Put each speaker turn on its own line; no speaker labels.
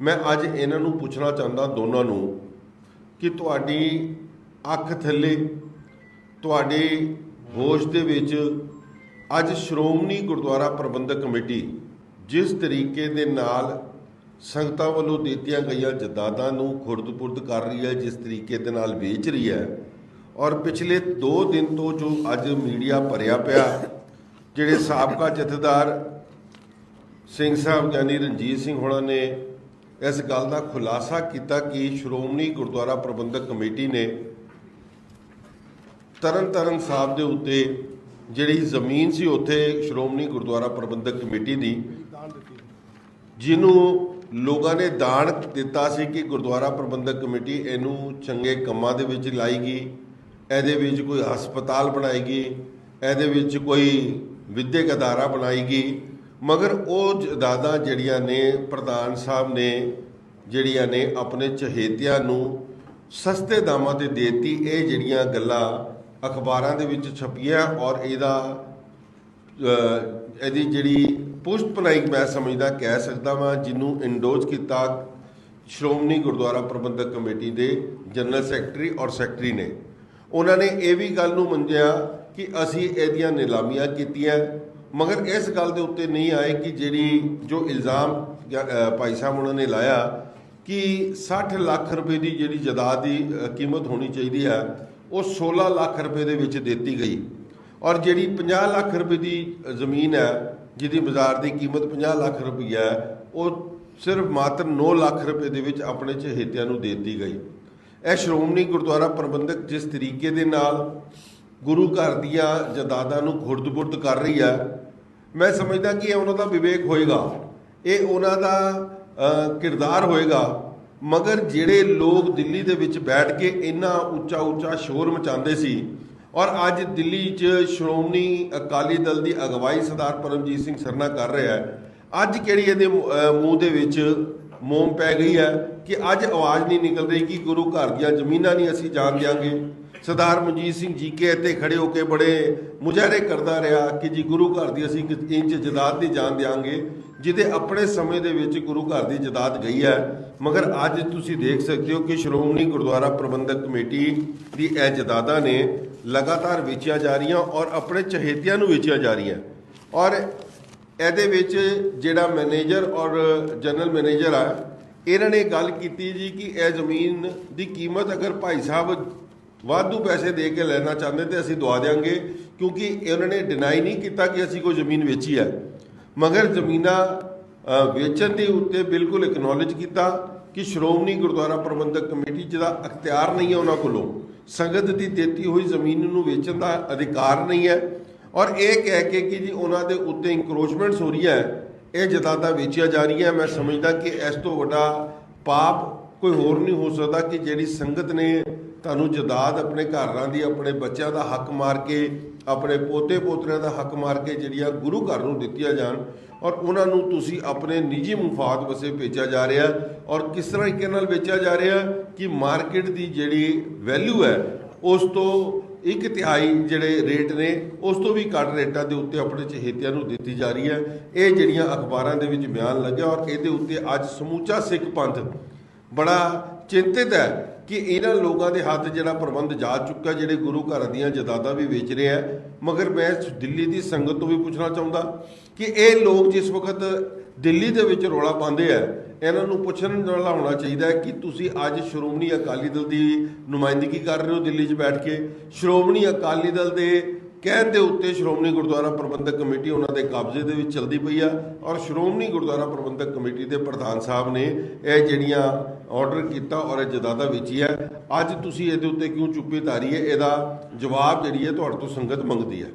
ਮੈਂ ਅੱਜ ਇਹਨਾਂ ਨੂੰ ਪੁੱਛਣਾ ਚਾਹੁੰਦਾ ਦੋਨਾਂ ਨੂੰ ਕਿ ਤੁਹਾਡੀ ਅੱਖ ਥੱਲੇ, ਤੁਹਾਡੇ ਹੋਸ਼ ਦੇ ਵਿੱਚ ਅੱਜ ਸ਼੍ਰੋਮਣੀ ਗੁਰਦੁਆਰਾ ਪ੍ਰਬੰਧਕ ਕਮੇਟੀ ਜਿਸ ਤਰੀਕੇ ਦੇ ਨਾਲ ਸੰਗਤਾਂ ਵੱਲੋਂ ਦਿੱਤੀਆਂ ਗਈਆਂ ਜਦਾਦਾਂ ਨੂੰ ਖੁਰਦਪੁਰਦ ਕਰ ਰਹੀ ਹੈ, ਜਿਸ ਤਰੀਕੇ ਦੇ ਨਾਲ ਵੇਚ ਰਹੀ ਹੈ ਔਰ ਪਿਛਲੇ 2 ਦਿਨ ਤੋਂ ਜੋ ਅੱਜ ਮੀਡੀਆ ਭਰਿਆ ਪਿਆ, ਜਿਹੜੇ ਸਾਬਕਾ ਜਥੇਦਾਰ ਸਿੰਘ ਸਾਹਿਬ ਗਿਆਨੀ ਰਣਜੀਤ ਸਿੰਘ ਹੋਣਾ ਨੇ ਇਸ ਗੱਲ ਦਾ ਖੁਲਾਸਾ ਕੀਤਾ ਕਿ ਸ਼੍ਰੋਮਣੀ ਗੁਰਦੁਆਰਾ ਪ੍ਰਬੰਧਕ ਕਮੇਟੀ ਨੇ ਤਰਨ ਤਾਰਨ ਸਾਹਿਬ ਦੇ ਉੱਤੇ ਜਿਹੜੀ ਜ਼ਮੀਨ ਸੀ ਉੱਥੇ ਸ਼੍ਰੋਮਣੀ ਗੁਰਦੁਆਰਾ ਪ੍ਰਬੰਧਕ ਕਮੇਟੀ ਦੀ, ਜਿਹਨੂੰ ਲੋਕਾਂ ਨੇ ਦਾਨ ਦਿੱਤਾ ਸੀ ਕਿ ਗੁਰਦੁਆਰਾ ਪ੍ਰਬੰਧਕ ਕਮੇਟੀ ਇਹਨੂੰ ਚੰਗੇ ਕੰਮਾਂ ਦੇ ਵਿੱਚ ਲਾਏਗੀ, ਇਹਦੇ ਵਿੱਚ ਕੋਈ ਹਸਪਤਾਲ ਬਣਾਏਗੀ, ਇਹਦੇ ਵਿੱਚ ਕੋਈ ਵਿਦਿਅਕ ਅਦਾਰਾ ਬਣਾਏਗੀ ਮਗਰ ਉਹ ਜਾਇਦਾਦਾਂ ਜਿਹੜੀਆਂ ਨੇ, ਪ੍ਰਧਾਨ ਸਾਹਿਬ ਨੇ, ਜਿਹੜੀਆਂ ਨੇ ਆਪਣੇ ਚਹੇਤਿਆਂ ਨੂੰ ਸਸਤੇ ਦਾਮਾਂ ਤੇ ਦੇਤੀ, ਇਹ ਜਿਹੜੀਆਂ ਗੱਲਾਂ ਅਖਬਾਰਾਂ ਦੇ ਵਿੱਚ ਛਪੀਆਂ ਔਰ ਇਹਦਾ ਇਹਦੀ ਜਿਹੜੀ ਪੁਸ਼ਟ ਬਣਾਈ ਮੈਂ ਸਮਝਦਾ, ਕਹਿ ਸਕਦਾ ਵਾਂ, ਜਿਹਨੂੰ ਇੰਡੋਜ਼ ਕੀਤਾ ਸ਼੍ਰੋਮਣੀ ਗੁਰਦੁਆਰਾ ਪ੍ਰਬੰਧਕ ਕਮੇਟੀ ਦੇ ਜਨਰਲ ਸੈਕਟਰੀ ਔਰ ਸੈਕਟਰੀ ਨੇ। ਉਹਨਾਂ ਨੇ ਇਹ ਵੀ ਗੱਲ ਨੂੰ ਮੰਨਿਆ ਕਿ ਅਸੀਂ ਇਹਦੀਆਂ ਨਿਲਾਮੀਆਂ ਕੀਤੀਆਂ। ਮਗਰ ਇਸ ਗੱਲ ਦੇ ਉੱਤੇ ਨਹੀਂ ਆਏ ਕਿ ਜਿਹੜੀ ਜੋ ਇਲਜ਼ਾਮ ਭਾਈ ਸਾਹਿਬ ਉਹਨਾਂ ਨੇ ਲਾਇਆ ਕਿ 60 ਲੱਖ ਰੁਪਏ ਦੀ ਜਿਹੜੀ ਜਾਇਦਾਦ ਦੀ ਕੀਮਤ ਹੋਣੀ ਚਾਹੀਦੀ ਹੈ ਉਹ 16 ਲੱਖ ਰੁਪਏ ਦੇ ਵਿੱਚ ਦਿੱਤੀ ਗਈ। ਔਰ ਜਿਹੜੀ 50 ਲੱਖ ਰੁਪਏ ਦੀ ਜ਼ਮੀਨ ਹੈ ਜਿਹਦੀ ਬਾਜ਼ਾਰ ਦੀ ਕੀਮਤ 50 ਲੱਖ ਰੁਪਈਆ ਹੈ ਉਹ ਸਿਰਫ ਮਾਤਰ 9 ਲੱਖ ਰੁਪਏ ਦੇ ਵਿੱਚ ਆਪਣੇ ਚਹੇਤਿਆਂ ਨੂੰ ਦੇ ਦਿੱਤੀ ਗਈ। ਇਹ ਸ਼੍ਰੋਮਣੀ ਗੁਰਦੁਆਰਾ ਪ੍ਰਬੰਧਕ ਜਿਸ ਤਰੀਕੇ ਦੇ ਨਾਲ ਗੁਰੂ ਘਰ ਦੀਆਂ ਜਾਇਦਾਦਾਂ ਨੂੰ ਖੁਰਦ-ਬੁਰਦ ਕਰ ਰਹੀ ਹੈ ਮੈਂ ਸਮਝਦਾ ਕਿ ਇਹ ਉਹਨਾਂ ਦਾ ਵਿਵੇਕ ਹੋਏਗਾ। ਇਹ ਉਹਨਾਂ ਦਾ ਕਿਰਦਾਰ ਹੋਏਗਾ। ਮਗਰ ਜਿਹੜੇ ਲੋਕ ਦਿੱਲੀ ਦੇ ਵਿੱਚ ਬੈਠ ਕੇ ਇੰਨਾ ਉੱਚਾ ਉੱਚਾ ਸ਼ੋਰ ਮਚਾਉਂਦੇ ਸੀ, ਔਰ ਅੱਜ ਦਿੱਲੀ 'ਚ ਸ਼੍ਰੋਮਣੀ ਅਕਾਲੀ ਦਲ ਦੀ ਅਗਵਾਈ ਸਰਦਾਰ ਪਰਮਜੀਤ ਸਿੰਘ ਸਰਨਾ ਕਰ ਰਿਹਾ ਹੈ, ਅੱਜ ਕਿਹੜੀ ਇਹਦੇ ਮੂੰਹ ਦੇ ਵਿੱਚ ਮੋਮ ਪੈ ਗਈ ਹੈ ਕਿ ਅੱਜ ਆਵਾਜ਼ ਨਹੀਂ ਨਿਕਲ ਰਹੀ ਕਿ ਗੁਰੂ ਘਰ ਦੀਆਂ ਜ਼ਮੀਨਾਂ ਨਹੀਂ ਅਸੀਂ ਜਾਣ ਦਿਆਂਗੇ। ਸਰਦਾਰ ਮਨਜੀਤ ਸਿੰਘ ਜੀ ਕੇ ਇੱਥੇ ਖੜੇ ਹੋ ਕੇ ਬੜੇ ਮੁਜ਼ਾਹਰੇ ਕਰਦਾ ਰਿਹਾ ਕਿ ਜੀ ਗੁਰੂ ਘਰ ਦੀ ਅਸੀਂ ਇੰਚ ਜਦਾਦ ਨਹੀਂ ਜਾਣ ਦਿਆਂਗੇ, ਜਿਹਦੇ ਆਪਣੇ ਸਮੇਂ ਦੇ ਵਿੱਚ ਗੁਰੂ ਘਰ ਦੀ ਜਦਾਦ ਗਈ ਹੈ। ਮਗਰ ਅੱਜ ਤੁਸੀਂ ਦੇਖ ਸਕਦੇ ਹੋ ਕਿ ਸ਼੍ਰੋਮਣੀ ਗੁਰਦੁਆਰਾ ਪ੍ਰਬੰਧਕ ਕਮੇਟੀ ਦੀ ਇਹ ਜਦਾਦਾਂ ਨੇ ਲਗਾਤਾਰ ਵੇਚੀਆਂ ਜਾ ਰਹੀਆਂ ਔਰ ਆਪਣੇ ਚਹੇਤਿਆਂ ਨੂੰ ਵੇਚੀਆਂ ਜਾ ਰਹੀਆਂ। ਔਰ ਇਹਦੇ ਵਿੱਚ ਜਿਹੜਾ ਮੈਨੇਜਰ ਔਰ ਜਨਰਲ ਮੈਨੇਜਰ ਆ, ਇਹਨਾਂ ਨੇ ਗੱਲ ਕੀਤੀ ਜੀ ਕਿ ਇਹ ਜ਼ਮੀਨ ਦੀ ਕੀਮਤ ਅਗਰ ਭਾਈ ਸਾਹਿਬ ਵਾਧੂ ਪੈਸੇ ਦੇ ਕੇ ਲੈਣਾ ਚਾਹੁੰਦੇ ਤੇ ਅਸੀਂ ਦਵਾ ਦਿਆਂਗੇ, ਕਿਉਂਕਿ ਇਹਨਾਂ ਨੇ ਡਿਨਾਈ ਨਹੀਂ ਕੀਤਾ ਕਿ ਅਸੀਂ ਕੋਈ ਜ਼ਮੀਨ ਵੇਚੀ ਹੈ। ਮਗਰ ਜ਼ਮੀਨਾਂ ਵੇਚਣ ਦੇ ਉੱਤੇ ਬਿਲਕੁਲ ਇਕਨੋਲਜ ਕੀਤਾ ਕਿ ਸ਼੍ਰੋਮਣੀ ਗੁਰਦੁਆਰਾ ਪ੍ਰਬੰਧਕ ਕਮੇਟੀ ਜਿਹਦਾ ਅਖਤਿਆਰ ਨਹੀਂ ਹੈ ਉਹਨਾਂ ਕੋਲੋਂ। ਸੰਗਤ ਦੀ ਦਿੱਤੀ ਹੋਈ ਜ਼ਮੀਨ ਨੂੰ ਵੇਚਣ ਦਾ ਅਧਿਕਾਰ ਨਹੀਂ ਹੈ। ਔਰ ਇਹ ਕਹਿ ਕੇ ਕਿ ਜੀ ਉਹਨਾਂ ਦੇ ਉੱਤੇ ਇਨਕਰੋਚਮੈਂਟਸ ਹੋ ਰਹੀ ਹੈ, ਇਹ ਜਦਾਦਾਂ ਵੇਚੀਆਂ ਜਾ ਰਹੀਆਂ, ਮੈਂ ਸਮਝਦਾ ਕਿ ਇਸ ਤੋਂ ਵੱਡਾ ਪਾਪ ਕੋਈ ਹੋਰ ਨਹੀਂ ਹੋ ਸਕਦਾ ਕਿ ਜਿਹੜੀ ਸੰਗਤ ਨੇ ਤੁਹਾਨੂੰ ਜਦਾਦ ਆਪਣੇ ਘਰਾਂ ਦੀ, ਆਪਣੇ ਬੱਚਿਆਂ ਦਾ ਹੱਕ ਮਾਰ ਕੇ, ਆਪਣੇ ਪੋਤੇ ਪੋਤਰਿਆਂ ਦਾ ਹੱਕ ਮਾਰ ਕੇ ਜਿਹੜੀਆਂ ਗੁਰੂ ਘਰ ਨੂੰ ਦਿੱਤੀਆਂ ਜਾਣ ਔਰ ਉਹਨਾਂ ਨੂੰ ਤੁਸੀਂ ਆਪਣੇ ਨਿੱਜੀ ਮੁਫਾਦ ਵਸੇ ਵੇਚਿਆ ਜਾ ਰਿਹਾ ਔਰ ਕਿਸ ਤਰੀਕੇ ਨਾਲ ਵੇਚਿਆ ਜਾ ਰਿਹਾ ਕਿ ਮਾਰਕੀਟ ਦੀ ਜਿਹੜੀ ਵੈਲਿਊ ਹੈ, ਉਸ ਤੋਂ ਇੱਕ ਤਿਹਾਈ ਜਿਹੜੇ ਰੇਟ ਨੇ, ਉਸ ਤੋਂ ਵੀ ਘੱਟ ਰੇਟਾਂ ਦੇ ਉੱਤੇ ਆਪਣੇ ਚਹੇਤਿਆਂ ਨੂੰ ਦਿੱਤੀ ਜਾ ਰਹੀ ਹੈ। ਇਹ ਜਿਹੜੀਆਂ ਅਖਬਾਰਾਂ ਦੇ ਵਿੱਚ ਬਿਆਨ ਲੱਗਿਆ ਔਰ ਇਹਦੇ ਉੱਤੇ ਅੱਜ ਸਮੂਚਾ ਸਿੱਖ ਪੰਥ ਬੜਾ ਚਿੰਤਿਤ ਹੈ ਕਿ ਇਹਨਾਂ ਲੋਕਾਂ ਦੇ ਹੱਥ ਜਿਹੜਾ ਪ੍ਰਬੰਧ ਜਾ ਚੁੱਕਾ, ਜਿਹੜੇ ਗੁਰੂ ਘਰ ਦੀਆਂ ਜਾਇਦਾਦਾਂ ਵੀ ਵੇਚ ਰਹੇ ਆ ਮਗਰ ਮੈਂ ਦਿੱਲੀ ਦੀ ਸੰਗਤ ਤੋਂ ਵੀ ਪੁੱਛਣਾ ਚਾਹੁੰਦਾ ਕਿ ਇਹ ਲੋਕ ਜਿਸ ਵਕਤ ਦਿੱਲੀ ਦੇ ਵਿੱਚ ਰੌਲਾ ਪਾਉਂਦੇ ਆ, ਇਹਨਾਂ ਨੂੰ ਪੁੱਛਣ ਵਾਲਾ ਹੋਣਾ ਚਾਹੀਦਾ ਕਿ ਤੁਸੀਂ ਅੱਜ ਸ਼੍ਰੋਮਣੀ ਅਕਾਲੀ ਦਲ ਦੀ ਨੁਮਾਇੰਦਗੀ ਕਰ ਰਹੇ ਹੋ ਦਿੱਲੀ 'ਚ ਬੈਠ ਕੇ। ਸ਼੍ਰੋਮਣੀ ਅਕਾਲੀ ਦਲ ਦੇ ਕਹਿਣ ਦੇ ਉੱਤੇ ਸ਼੍ਰੋਮਣੀ ਗੁਰਦੁਆਰਾ ਪ੍ਰਬੰਧਕ ਕਮੇਟੀ ਉਹਨਾਂ ਦੇ ਕਬਜ਼ੇ ਦੇ ਵਿੱਚ ਚਲਦੀ ਪਈ ਆ ਔਰ ਸ਼੍ਰੋਮਣੀ ਗੁਰਦੁਆਰਾ ਪ੍ਰਬੰਧਕ ਕਮੇਟੀ ਦੇ ਪ੍ਰਧਾਨ ਸਾਹਿਬ ਨੇ ਇਹ ਜਿਹੜੀਆਂ ਆਰਡਰ ਕੀਤਾ ਔਰ ਇਹ ਜਦਾਦਾ ਵੇਚੀ ਹੈ ਅੱਜ ਤੁਸੀਂ ਇਹਦੇ ਉੱਤੇ ਕਿਉਂ ਚੁੱਪੀ ਧਾਰੀ ਹੈ? ਇਹਦਾ ਜਵਾਬ ਜਿਹੜੀ ਹੈ ਤੁਹਾਡੇ ਤੋਂ ਸੰਗਤ ਮੰਗਦੀ ਹੈ।